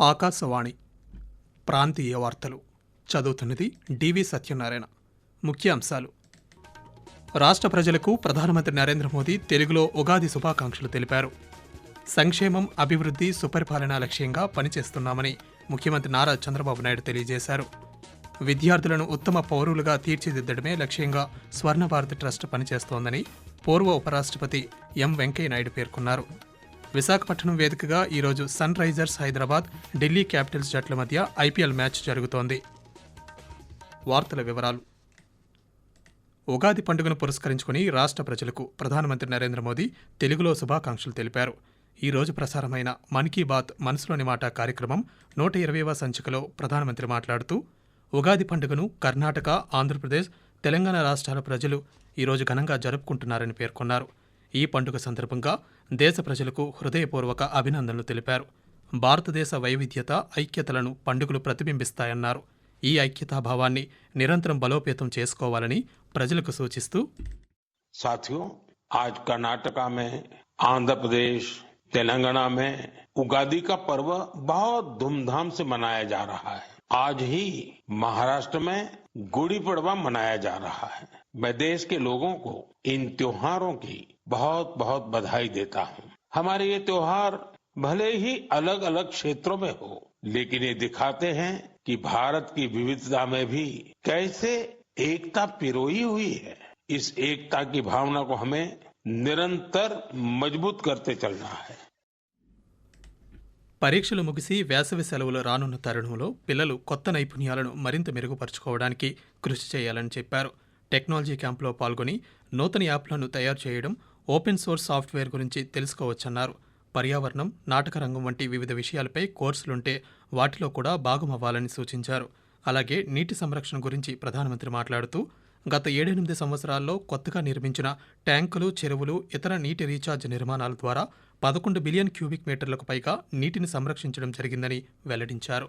ఆకాశవాణి. ప్రాంతీయ వార్తలు. చదువుతున్నది డివి సత్యనారాయణ. ముఖ్యాంశాలు. రాష్ట్ర ప్రజలకు ప్రధానమంత్రి నరేంద్ర మోదీ తెలుగులో ఉగాది శుభాకాంక్షలు తెలిపారు. సంక్షేమం అభివృద్ధి సుపరిపాలన లక్ష్యంగా పనిచేస్తున్నామని ముఖ్యమంత్రి నారా చంద్రబాబు నాయుడు తెలియజేశారు. విద్యార్థులను ఉత్తమ పౌరులుగా తీర్చిదిద్దడమే లక్ష్యంగా స్వర్ణ భారత్ ట్రస్ట్ పనిచేస్తోందని పూర్వ ఉపరాష్ట్రపతి ఎం వెంకయ్యనాయుడు పేర్కొన్నారు. విశాఖపట్నం వేదికగా ఈరోజు Sunrisers Hyderabad Delhi Capitals జట్ల మధ్య ఐపీఎల్ మ్యాచ్ జరుగుతోంది. వార్తల వివరాలు. ఉగాది పండుగను పురస్కరించుకుని రాష్ట్ర ప్రజలకు ప్రధానమంత్రి నరేంద్ర మోదీ తెలుగులో శుభాకాంక్షలు తెలిపారు. ఈ రోజు ప్రసారమైన మన్ కీ బాత్ మనసులోని మాట కార్యక్రమం నూట ఇరవైవ సంచికలో ప్రధానమంత్రి మాట్లాడుతూ ఉగాది పండుగను కర్ణాటక ఆంధ్రప్రదేశ్ తెలంగాణ రాష్ట్రాల ప్రజలు ఈరోజు ఘనంగా జరుపుకుంటున్నారని పేర్కొన్నారు. ఈ పండుగ సందర్భంగా దేశ ప్రజలకు హృదయపూర్వక అభినందనలు తెలిపారు భారతదేశ వైవిధ్యత ఐక్యతలను పండుగలు ప్రతిబింబిస్తాయన్నారు ఈ ఐక్యతాభావాన్ని నిరంతరం బలోపేతం చేసుకోవాలని ప్రజలకు సూచిస్తూ साथियों आज कर्नाटका में आंध्र प्रदेश तेलंगाना में उगादि का पर्व बहुत धूमधाम से मनाया जा रहा है आज ही महाराष्ट्र में गुड़ी पड़वा मनाया जा रहा है। मैं देश के लोगों को इन त्योहारों की बहुत बहुत बधाई देता हूँ। हमारे ये त्योहार भले ही अलग अलग क्षेत्रों में हो, लेकिन ये दिखाते हैं कि भारत की विविधता में भी कैसे एकता पिरोई हुई है। इस एकता की भावना को हमें निरंतर मज़बूत करते चलना है। పరీక్షలు ముగిసి వేసవి సెలవులు రానున్న తరుణంలో పిల్లలు కొత్త నైపుణ్యాలను మరింత మెరుగుపరుచుకోవడానికి కృషి చేయాలని చెప్పారు. టెక్నాలజీ క్యాంపులో పాల్గొని నూతన యాప్లను తయారు చేయడం ఓపెన్ సోర్స్ సాఫ్ట్వేర్ గురించి తెలుసుకోవచ్చన్నారు. పర్యావరణం నాటకరంగం వంటి వివిధ విషయాలపై కోర్సులుంటే వాటిలో కూడా భాగమవ్వాలని సూచించారు. అలాగే నీటి సంరక్షణ గురించి ప్రధానమంత్రి మాట్లాడుతూ గత ఏడెనిమిది సంవత్సరాల్లో కొత్తగా నిర్మించిన ట్యాంకులు చెరువులు ఇతర నీటి రీఛార్జ్ నిర్మాణాల ద్వారా పదకొండు బిలియన్ క్యూబిక్ మీటర్లకు పైగా నీటిని సంరక్షించడం జరిగిందని వెల్లడించారు.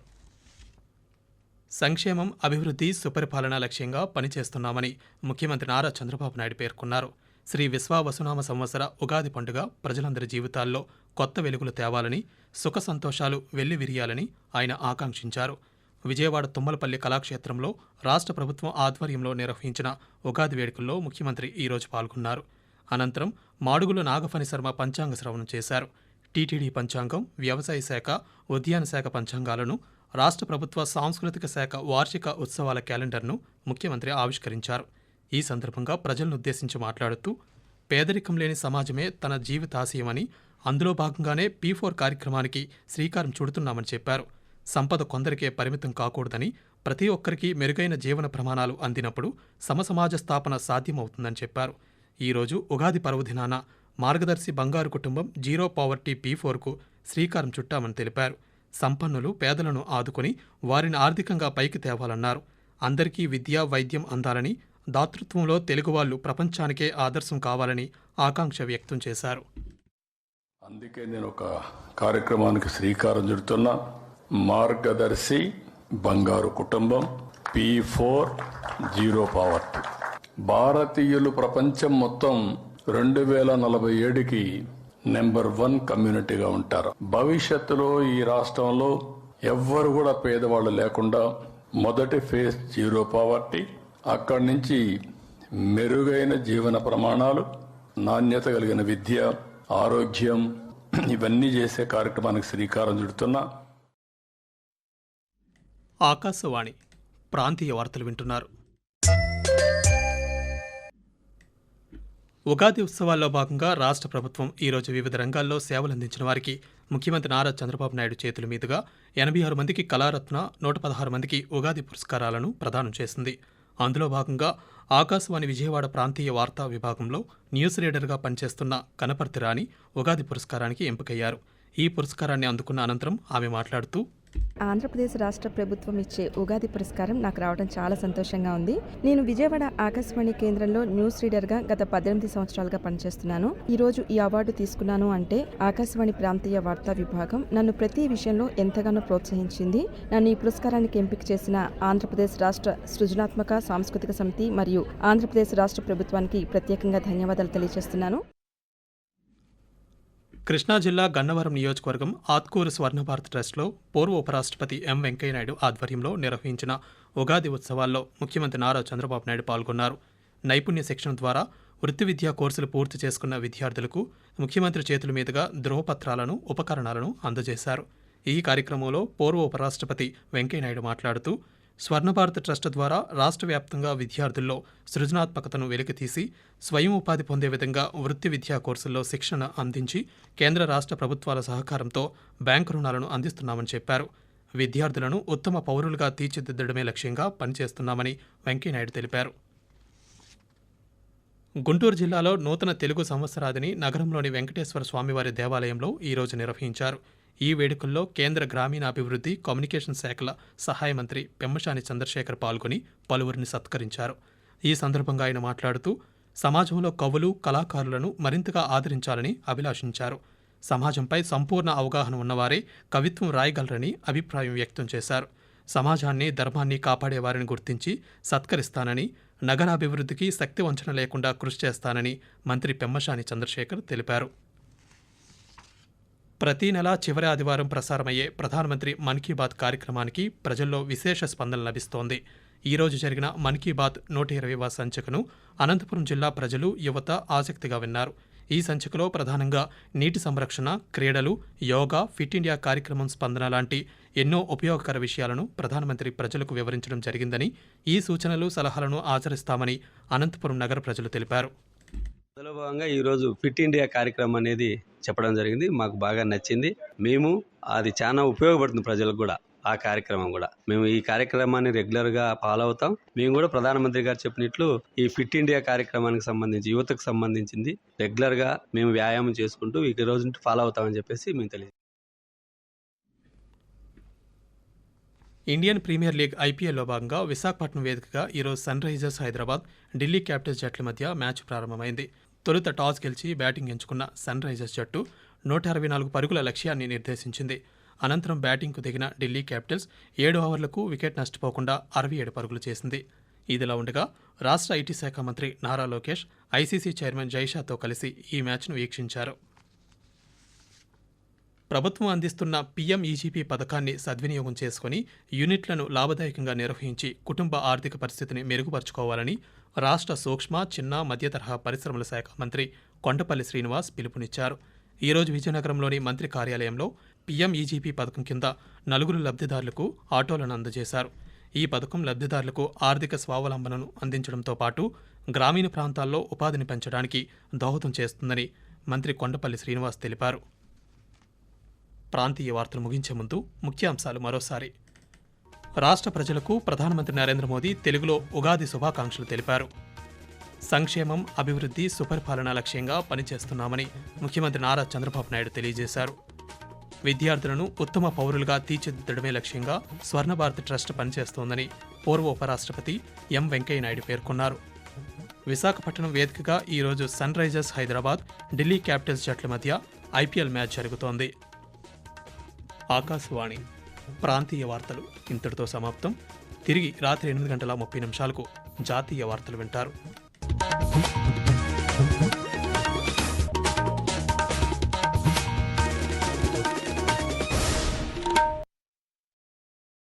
సంక్షేమం అభివృద్ధి సుపరిపాలన లక్ష్యంగా పనిచేస్తున్నామని ముఖ్యమంత్రి నారా చంద్రబాబు నాయుడు పేర్కొన్నారు. శ్రీ విశ్వావసునామ సంవత్సర ఉగాది పండుగ ప్రజలందరి జీవితాల్లో కొత్త వెలుగులు తేవాలని సుఖ సంతోషాలు వెల్లివిరియాలని ఆయన ఆకాంక్షించారు. విజయవాడ తుమ్మలపల్లి కళాక్షేత్రంలో రాష్ట్ర ప్రభుత్వం ఆధ్వర్యంలో నిర్వహించిన ఉగాది వేడుకల్లో ముఖ్యమంత్రి ఈరోజు పాల్గొన్నారు. అనంతరం మాడుగుల నాగఫణి శర్మ పంచాంగ శ్రవణం చేశారు. టీటీడీ పంచాంగం వ్యవసాయ శాఖ ఉద్యాన శాఖ పంచాంగాలను రాష్ట్ర ప్రభుత్వ సాంస్కృతిక శాఖ వార్షిక ఉత్సవాల క్యాలెండర్ను ముఖ్యమంత్రి ఆవిష్కరించారు. ఈ సందర్భంగా ప్రజలను ఉద్దేశించి మాట్లాడుతూ పేదరికం లేని సమాజమే తన జీవితాశయమని అందులో భాగంగానే పీ ఫోర్ కార్యక్రమానికి శ్రీకారం చుడుతున్నామని చెప్పారు. సంపద కొందరికే పరిమితం కాకూడదని ప్రతి ఒక్కరికి మెరుగైన జీవన ప్రమాణాలు అందినప్పుడు సమసమాజ స్థాపన సాధ్యమవుతుందని చెప్పారు. ఈరోజు ఉగాది పర్వదినాన మార్గదర్శి బంగారు కుటుంబం జీరో పావర్టీ పీ ఫోర్కు శ్రీకారం చుట్టామని తెలిపారు. సంపన్నులు పేదలను ఆదుకొని వారిని ఆర్థికంగా పైకి తేవాలన్నారు. అందరికీ విద్య వైద్యం అందాలని దాతృత్వంలో తెలుగువాళ్ళు ప్రపంచానికే ఆదర్శం కావాలని ఆకాంక్ష వ్యక్తం చేశారు. అందుకే నేను ఒక కార్యక్రమానికి శ్రీకారం చుడుతున్నా. మార్గదర్శి బంగారు కుటుంబం పీ ఫోర్ జీరో పావర్టీ. భారతీయులు ప్రపంచం మొత్తం రెండు వేల నలభై ఏడుకి నెంబర్ వన్ కమ్యూనిటీగా ఉంటారు. భవిష్యత్తులో ఈ రాష్ట్రంలో ఎవ్వరు కూడా పేదవాళ్ళు లేకుండా మొదటి ఫేజ్ జీరో పావర్టీ అక్కడి నుంచి మెరుగైన జీవన ప్రమాణాలు నాణ్యత కలిగిన విద్య ఆరోగ్యం ఇవన్నీ చేసే కార్యక్రమానికి శ్రీకారం చుడుతున్నా. ఆకాశవాణి ప్రాంతీయ వార్తలు వింటున్నారు. ఉగాది ఉత్సవాల్లో భాగంగా రాష్ట్ర ప్రభుత్వం ఈరోజు వివిధ రంగాల్లో సేవలందించిన వారికి ముఖ్యమంత్రి నారా చంద్రబాబు నాయుడు చేతుల మీదుగా ఎనభై ఆరు మందికి కళారత్న నూట పదహారు మందికి ఉగాది పురస్కారాలను ప్రదానం చేసింది. అందులో భాగంగా ఆకాశవాణి విజయవాడ ప్రాంతీయ వార్తా విభాగంలో న్యూస్ రీడర్గా పనిచేస్తున్న కనపర్తి రాణి ఉగాది పురస్కారానికి ఎంపికయ్యారు. ఈ పురస్కారాన్ని అందుకున్న అనంతరం ఆమె మాట్లాడుతూ ఆంధ్రప్రదేశ్ రాష్ట్ర ప్రభుత్వం ఇచ్చే ఉగాది పురస్కారం నాకు రావడం చాలా సంతోషంగా ఉంది. నేను విజయవాడ ఆకాశవాణి కేంద్రంలో న్యూస్ రీడర్గా గత పద్దెనిమిది సంవత్సరాలుగా పనిచేస్తున్నాను. ఈ రోజు ఈ అవార్డు తీసుకున్నాను అంటే ఆకాశవాణి ప్రాంతీయ వార్తా విభాగం నన్ను ప్రతి విషయంలో ఎంతగానో ప్రోత్సహించింది. నన్ను ఈ పురస్కారానికి ఎంపిక చేసిన ఆంధ్రప్రదేశ్ రాష్ట్ర సృజనాత్మక సాంస్కృతిక సమితి మరియు ఆంధ్రప్రదేశ్ రాష్ట్ర ప్రభుత్వానికి ప్రత్యేకంగా ధన్యవాదాలు తెలియజేస్తున్నాను. కృష్ణా జిల్లా గన్నవరం నియోజకవర్గం ఆత్కూరు స్వర్ణభారత్ ట్రస్ట్లో పూర్వ ఉపరాష్ట్రపతి ఎం వెంకయ్యనాయుడు ఆధ్వర్యంలో నిర్వహించిన ఉగాది ఉత్సవాల్లో ముఖ్యమంత్రి నారా చంద్రబాబు నాయుడు పాల్గొన్నారు. నైపుణ్య శిక్షణ ద్వారా వృత్తి విద్యా కోర్సులు పూర్తి చేసుకున్న విద్యార్థులకు ముఖ్యమంత్రి చేతుల మీదుగా ధ్రువపత్రాలను ఉపకరణాలను అందజేశారు. ఈ కార్యక్రమంలో పూర్వ ఉపరాష్ట్రపతి వెంకయ్యనాయుడు మాట్లాడుతూ స్వర్ణభారత్ ట్రస్ట్ ద్వారా రాష్ట్ర వ్యాప్తంగా విద్యార్థుల్లో సృజనాత్మకతను వెలికితీసి స్వయం ఉపాధి పొందే విధంగా వృత్తి విద్యా కోర్సుల్లో శిక్షణ అందించి కేంద్ర రాష్ట్ర ప్రభుత్వాల సహకారంతో బ్యాంకు రుణాలను అందిస్తున్నామని చెప్పారు. విద్యార్థులను ఉత్తమ పౌరులుగా తీర్చిదిద్దడమే లక్ష్యంగా పనిచేస్తున్నామని వెంకయ్యనాయుడు తెలిపారు. గుంటూరు జిల్లాలో నూతన తెలుగు సంవత్సరాదిని నగరంలోని వెంకటేశ్వర స్వామివారి దేవాలయంలో ఈరోజు నిర్వహించారు. ఈ వేడుకల్లో కేంద్ర గ్రామీణాభివృద్ధి కమ్యూనికేషన్ శాఖల సహాయ మంత్రి పెమ్మశాని చంద్రశేఖర్ పాల్గొని పలువురిని సత్కరించారు. ఈ సందర్భంగా ఆయన మాట్లాడుతూ సమాజంలో కవులు కళాకారులను మరింతగా ఆదరించాలని అభిలాషించారు. సమాజంపై సంపూర్ణ అవగాహన ఉన్నవారే కవిత్వం రాయగలరని అభిప్రాయం వ్యక్తం చేశారు. సమాజాన్ని ధర్మాన్ని కాపాడేవారిని గుర్తించి సత్కరిస్తానని నగరాభివృద్ధికి శక్తి వంచన లేకుండా కృషి చేస్తానని మంత్రి పెమ్మశాని చంద్రశేఖర్ తెలిపారు. ప్రతి నెల చివరి ఆదివారం ప్రసారమయ్యే ప్రధానమంత్రి మన్ కీ బాత్ కార్యక్రమానికి ప్రజల్లో విశేష స్పందన లభిస్తోంది. ఈ రోజు జరిగిన మన్ కీ బాత్ నూట ఇరవైవ సంచికను అనంతపురం జిల్లా ప్రజలు యువత ఆసక్తిగా విన్నారు. ఈ సంచికలో ప్రధానంగా నీటి సంరక్షణ క్రీడలు యోగా ఫిట్ ఇండియా కార్యక్రమం స్పందన లాంటి ఎన్నో ఉపయోగకర విషయాలను ప్రధానమంత్రి ప్రజలకు వివరించడం జరిగిందని ఈ సూచనలు సలహాలను ఆచరిస్తామని అనంతపురం నగర ప్రజలు తెలిపారు. అందులో భాగంగా ఈరోజు ఫిట్ ఇండియా కార్యక్రమం అనేది చెప్పడం జరిగింది. మాకు బాగా నచ్చింది. మేము అది చాలా ఉపయోగపడుతుంది ప్రజలకు కూడా ఆ కార్యక్రమం కూడా. మేము ఈ కార్యక్రమాన్ని రెగ్యులర్గా ఫాలో అవుతాం. మేము కూడా ప్రధానమంత్రి గారు చెప్పినట్లు ఈ ఫిట్ ఇండియా కార్యక్రమానికి సంబంధించి యువతకు సంబంధించింది రెగ్యులర్గా మేము వ్యాయామం చేసుకుంటూ ఈ రోజు ఫాలో అవుతామని చెప్పేసి మేము తెలియదు ఇండియన్ ప్రీమియర్ లీగ్ ఐపీఎల్లో భాగంగా విశాఖపట్నం వేదికగా ఈరోజు Sunrisers Hyderabad Delhi Capitals జట్ల మధ్య మ్యాచ్ ప్రారంభమైంది. తొలుత టాస్ గెలిచి బ్యాటింగ్ ఎంచుకున్న సన్ రైజర్స్ జట్టు నూట అరవై నాలుగు పరుగుల లక్ష్యాన్ని నిర్దేశించింది. అనంతరం బ్యాటింగ్కు దిగిన ఢిల్లీ క్యాపిటల్స్ ఏడు ఓవర్లకు వికెట్ నష్టపోకుండా అరవై ఏడు పరుగులు చేసింది. ఇదిలా ఉండగా రాష్ట్ర ఐటీ శాఖ మంత్రి నారా లోకేష్ ఐసీసీ చైర్మన్ జైషాతో కలిసి ఈ మ్యాచ్ను వీక్షించారు. ప్రభుత్వం అందిస్తున్న పీఎం ఈజీపీ పథకాన్ని సద్వినియోగం చేసుకుని యూనిట్లను లాభదాయకంగా నిర్వహించి కుటుంబ ఆర్థిక పరిస్థితిని మెరుగుపరుచుకోవాలని రాష్ట్ర సూక్ష్మ చిన్న మధ్య తరహా పరిశ్రమల శాఖ మంత్రి కొండపల్లి శ్రీనివాస్ పిలుపునిచ్చారు. ఈరోజు విజయనగరంలోని మంత్రి కార్యాలయంలో పీఎం ఈజీపీ పథకం కింద నలుగురు లబ్ధిదారులకు ఆటోలను అందజేశారు. ఈ పథకం లబ్ధిదారులకు ఆర్థిక స్వావలంబనను అందించడంతో పాటు గ్రామీణ ప్రాంతాల్లో ఉపాధిని పెంచడానికి దోహదం చేస్తుందని మంత్రి కొండపల్లి శ్రీనివాస్ తెలిపారు. ప్రాంతీయ వార్తలు ముగించే ముందు ముఖ్యాంశాలు మరోసారి. రాష్ట్ర ప్రజలకు ప్రధానమంత్రి నరేంద్ర మోదీ తెలుగులో ఉగాది శుభాకాంక్షలు తెలిపారు. సంక్షేమం అభివృద్ధి సుపరిపాలన లక్ష్యంగా పనిచేస్తున్నామని ముఖ్యమంత్రి నారా చంద్రబాబు నాయుడు తెలియజేశారు. విద్యార్థులను ఉత్తమ పౌరులుగా తీర్చిదిద్దడమే లక్ష్యంగా స్వర్ణభారత్ ట్రస్ట్ పనిచేస్తోందని పూర్వ ఉపరాష్ట్రపతి ఎం వెంకయ్యనాయుడు పేర్కొన్నారు. విశాఖపట్నం వేదికగా ఈరోజు Sunrisers Hyderabad Delhi Capitals జట్ల మధ్య ఐపీఎల్ మ్యాచ్ జరుగుతోంది. ఆకాశవాణి ప్రాంతీయ వార్తలు ఇంతటితో సమాప్తం. తిరిగి రాత్రి ఎనిమిది గంటల ముప్పై నిమిషాలకు జాతీయ వార్తలు వింటారు.